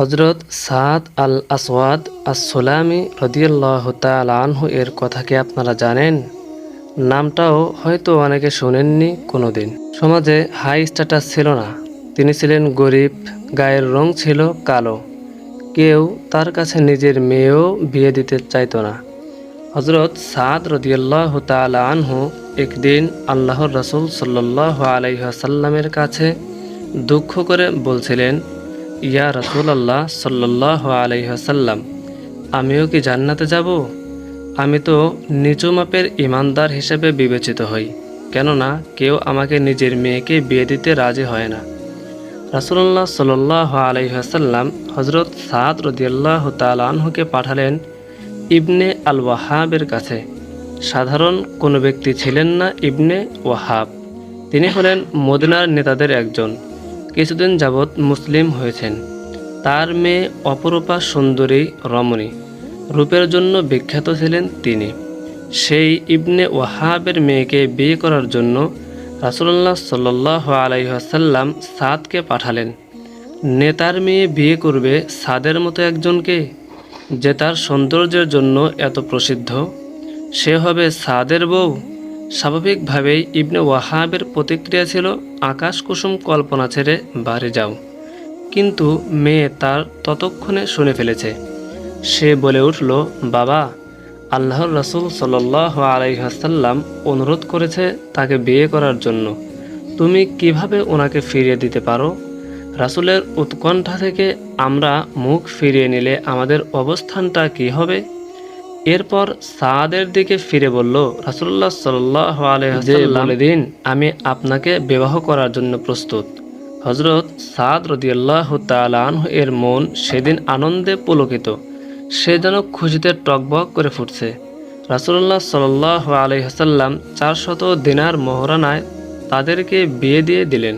হজরত সাদ আল আসওয়াদ আসসালামি রদিয়াল্লাহ আনহু এর কথা কি আপনারা জানেন? নামটাও হয়তো অনেকে শোনেননি কোনো দিন সমাজে হাই স্ট্যাটাস ছিল না। তিনি ছিলেন গরিব, গায়ের রং ছিল কালো। কেউ তার কাছে নিজের মেয়েও বিয়ে দিতে চাইতো না। হজরত সাদ রদিয়াল্লাহ আনহু একদিন আল্লাহর রসুল সাল্লাহ আলাইসাল্লামের কাছে দুঃখ করে বলছিলেন ইয়া রসুলাল্লাহ সাল্লাহ আলাইসাল্লাম আমিও কি জান্নাতে যাব? আমি তো নিচু মাপের ইমানদার হিসেবে বিবেচিত হই, কেননা কেউ আমাকে নিজের মেয়েকে বিয়ে দিতে রাজি হয় না। রাসুল্লাহ সাল্লাহ আলাইসাল্লাম হজরত সাদ রদিয়াল্লাহ তালানহুকে পাঠালেন ইবনে আল ওয়াহাবের কাছে। সাধারণ কোনো ব্যক্তি ছিলেন না ইবনে ওয়াহাব। তিনি হলেন মদিনার নেতাদের একজন। কিছুদিন যাবৎ মুসলিম হয়েছেন। তার মেয়ে অপরূপা সুন্দরী রমণী রূপের জন্য বিখ্যাত ছিলেন তিনি। সেই ইবনে ওয়াহাবের মেয়েকে বিয়ে করার জন্য রাসুল্লাহ সাল্লাহ আলাইসাল্লাম সাদকে পাঠালেন। নেতার মেয়ে বিয়ে করবে সাদের মতো একজনকে, যে তার সৌন্দর্যের জন্য এত প্রসিদ্ধ। সে হবে সাদের বউ। স্বাভাবিকভাবেই ইবনে ওয়াহাবের প্রতিক্রিয়া ছিল আকাশ কুসুম কল্পনা ছেড়ে বাড়ি যাও। কিন্তু মেয়ে তার ততক্ষণে শুনে ফেলেছে। সে বলে উঠল, বাবা, আল্লাহর রসুল সাল্লাহ আলাইহাসাল্লাম অনুরোধ করেছে তাকে বিয়ে করার জন্য। তুমি কীভাবে ওনাকে ফিরিয়ে দিতে পারো? রাসুলের উৎকণ্ঠা থেকে আমরা মুখ ফিরিয়ে নিলে আমাদের অবস্থানটা কি হবে? এরপর সাদের দিকে ফিরে বলল রাসুল্লাহ সাল্লাহ আলহাম দিন আমি আপনাকে বিবাহ করার জন্য প্রস্তুত। হজরত সাদ রদিয়াল্লাহ তালাহ এর মন সেদিন আনন্দে পুলকিত। সে যেন খুশিতে টকবক করে ফুটছে। রাসুল্লাহ সাল্লাহ আলহাসাল্লাম চারশত দিনার মহরানায় তাদেরকে বিয়ে দিয়ে দিলেন।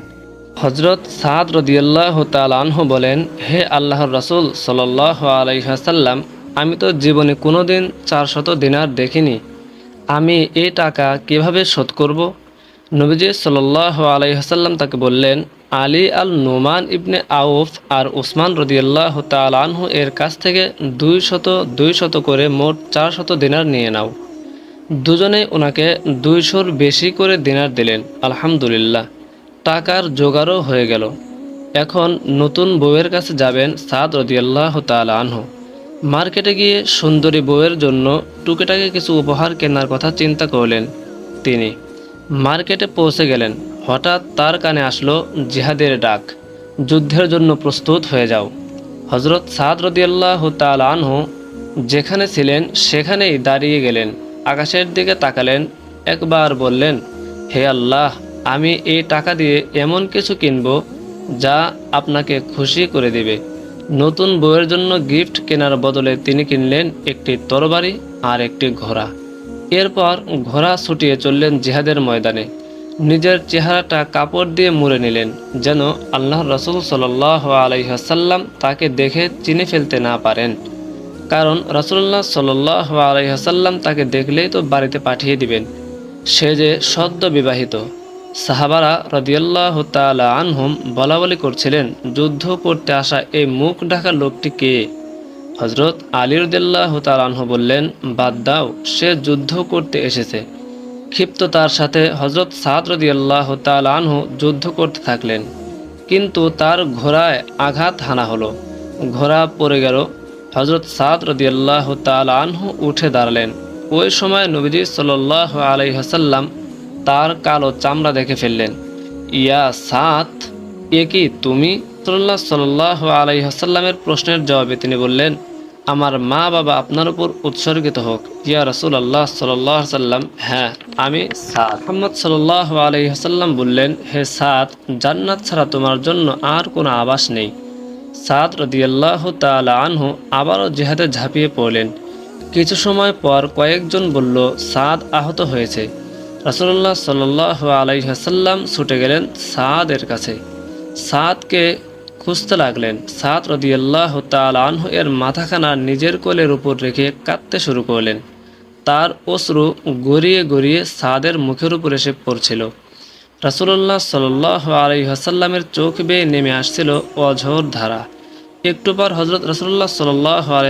হজরত সাদ রদিয়াল্লাহ তালাহ বলেন হে আল্লাহর রাসুল সাল্লাহ আলহাসাল্লাম আমি তো জীবনে কোনো দিন চারশত দিনার দেখিনি। আমি এই টাকা কীভাবে শোধ করব? নবীজি সাল্লাহ আলাইহাসাল্লাম তাকে বললেন, আলী আল নোমান ইবনে আউফ আর উসমান রদিয়াল্লাহ তালানহু এর কাছ থেকে দুই শত দুই শত করে মোট চার শত দিনার নিয়ে নাও। দুজনেই ওনাকে দুইশোর বেশি করে দিনার দিলেন। আলহামদুলিল্লাহ। টাকার জোগাড়ও হয়ে গেল। এখন নতুন বউয়ের কাছে যাবেন সাদ রদিয়াল্লাহ তালানহু মার্কেটে গিয়ে সুন্দরী বউয়ের জন্য টুকেটাকে কিছু উপহার কেনার কথা চিন্তা করলেন তিনি। মার্কেটে পৌঁছে গেলেন। হঠাৎ তার কানে আসলো জিহাদের ডাক। যুদ্ধের জন্য প্রস্তুত হয়ে যাও। হজরত সাদ রদিয়াল্লাহ তাল আনহু যেখানে ছিলেন সেখানেই দাঁড়িয়ে গেলেন। আকাশের দিকে তাকালেন, একবার বললেন, হে আল্লাহ, আমি এই টাকা দিয়ে এমন কিছু কিনব যা আপনাকে খুশি করে দেবে। নতুন বউয়ের জন্য গিফট কেনার বদলে তিনি কিনলেন একটি তরবারি আর একটি ঘোড়া। এরপর ঘোড়া ছুটিয়ে চললেন জিহাদের ময়দানে। নিজের চেহারাটা কাপড় দিয়ে মুড়ে নিলেন, যেন আল্লাহ রসুল সাল আলাইহাসাল্লাম তাকে দেখে চিনে ফেলতে না পারেন। কারণ রসুল্লাহ সাল আলাইহাসাল্লাম তাকে দেখলেই তো বাড়িতে পাঠিয়ে দিবেন। সে যে সদ্য বিবাহিত। সাহাবারা রদিয়াল্লাহ তালা আনহুম বলা বলি করছিলেন, যুদ্ধ করতে আসা এই মুখ ঢাকা লোকটি কে? হজরত আলী রদিয়াল্লাহ আনহু বললেন, বাদ দাও, সে যুদ্ধ করতে এসেছে। ক্ষিপ্ত তার সাথে হজরত সাদ রদিয়াল্লাহ আনহু যুদ্ধ করতে থাকলেন। কিন্তু তার ঘোড়ায় আঘাত হানা হলো। ঘোড়া পড়ে গেল। হজরত সাদ রদিয়াল্লাহ আনহু উঠে দাঁড়ালেন। ওই সময় নবীজি সাল্লাহ আলাইহাসাল্লাম তার কালো চামড়া দেখে ফেললেন। ইয়া সাত, এ কি তুমি? সাল্লাহ সাল্লাহ আলাইহাসাল্লামের প্রশ্নের জবাবে তিনি বললেন, আমার মা বাবা আপনার উপর উৎসর্গিত হোক। ইয়া রসুল আল্লাহ সাল্লাহ সাল্লাম হ্যাঁ আমি সাদ মোহাম্মদ সাল্লাহ আলাইহাসাল্লাম বললেন, হে সাদ জান্নাত ছাড়া তোমার জন্য আর কোনো আবাস নেই। সাদ রদিয়াল্লাহ তালা আনহু আবারও জেহাদে ঝাঁপিয়ে পড়লেন। কিছু সময় পর কয়েকজন বলল সাদ আহত হয়েছে। রাসুল্লাহ সাল্লাহ আলাইহাসাল্লাম ছুটে গেলেন সাদের কাছে। সাদকে খুঁজতে লাগলেন। সাদ রদিয়াল্লাহ তালানহ এর মাথাখানা নিজের কোলের উপর রেখে কাঁদতে শুরু করলেন। তার অশ্রু গড়িয়ে গড়িয়ে সাদের মুখের উপর এসে পড়ছিল। রাসুল্লাহ সাল্লাহ আলাইহাসাল্লামের চোখ বেয়ে নেমে আসছিল অঝোর ধারা। একটু পর হজরত রসুল্লাহ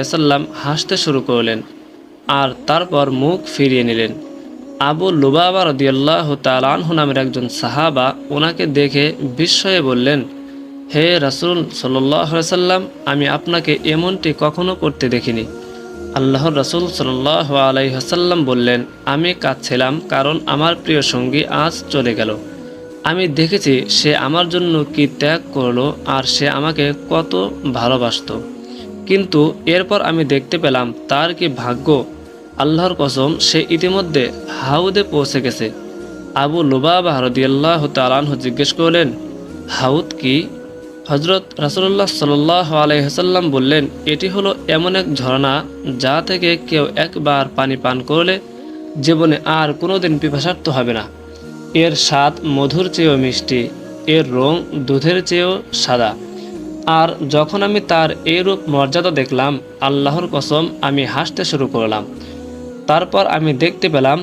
সাল্লাম হাসতে শুরু করলেন আর তারপর মুখ ফিরিয়ে নিলেন। আবু লুবাবা রদিয়াল্লাহ তালানহু নামের একজন সাহাবা ওনাকে দেখে বিস্ময়ে বললেন, হে রাসুল সাল্লাম, আমি আপনাকে এমনটি কখনো করতে দেখিনি। আল্লাহর রসুল সাল্লাহ আলাইহাসাল্লাম বললেন, আমি কাঁদছিলাম কারণ আমার প্রিয় সঙ্গী আজ চলে গেল। আমি দেখেছি সে আমার জন্য কি ত্যাগ করল আর সে আমাকে কত ভালোবাসত। কিন্তু এরপর আমি দেখতে পেলাম তার কি ভাগ্য আল্লাহর কসম, সে ইতিমধ্যে হাউদে পৌঁছে গেছে। আবু লুবাবা হরদিয়াল্লাহ তালানহ জিজ্ঞেস করলেন, হাউদ কি? হজরত রাসুল্লাহ সাল্লাহ আলাইসাল্লাম বললেন, এটি হলো এমন এক ঝর্ণা যা থেকে কেউ একবার পানি পান করলে জীবনে আর কোনোদিন পিপাসার্থ হবে না। এর স্বাদ মধুর চেয়েও মিষ্টি, এর রং দুধের চেয়েও সাদা। আর যখন আমি তার এরূপ মর্যাদা দেখলাম, আল্লাহর কসম আমি হাসতে শুরু করলাম। তারপর আমি দেখতে পেলাম,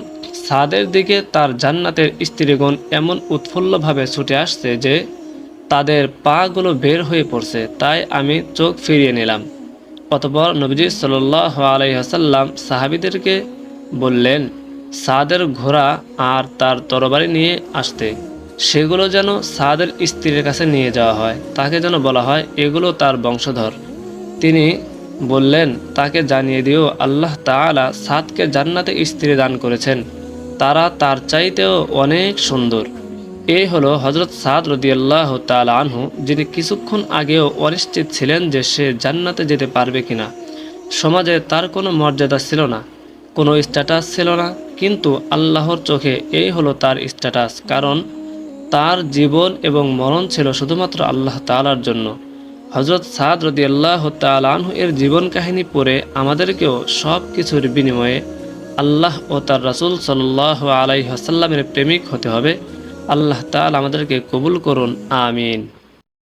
সাদের দিকে তার জান্নাতের স্ত্রীগণ এমন উৎফুল্লভাবে ছুটে আসছে যে তাদের পাগুলো বের হয়ে পড়ছে। তাই আমি চোখ ফিরিয়ে নিলাম। অতপর নবীজি সাল্লাহ আলাইহাসাল্লাম সাহাবিদেরকে বললেন, সাদের ঘোড়া আর তার তরবারি নিয়ে আসতে। সেগুলো যেন সাদের স্ত্রীর কাছে নিয়ে যাওয়া হয়। তাকে যেন বলা হয়, এগুলো তার বংশধর। তিনি বললেন, তাকে জানিয়ে দিও, আল্লাহ তাআলা সাদকে জান্নাতে স্ত্রী দান করেছেন। তারা তার চাইতেও অনেক সুন্দর। এই হলো হজরত সাদ রদিয়াল্লাহ তাল আনহু, যিনি কিছুক্ষণ আগেও অনিশ্চিত ছিলেন যে সে জান্নাতে যেতে পারবে কিনা। সমাজে তার কোনো মর্যাদা ছিল না, কোনো স্ট্যাটাস ছিল না, কিন্তু আল্লাহর চোখে এই হলো তার স্ট্যাটাস কারণ তার জীবন এবং মরণ ছিল শুধুমাত্র আল্লাহ তালার জন্য। হজরত সাদ রদি আল্লাহ তালানহু এর জীবন কাহিনী পড়ে আমাদেরকেও সব কিছুর বিনিময়ে আল্লাহ ও তার রাসুল সাল্লাহ আলাই হাসাল্লামের প্রেমিক হতে হবে। আল্লাহ তাল আমাদেরকে কবুল করুন, আমিন।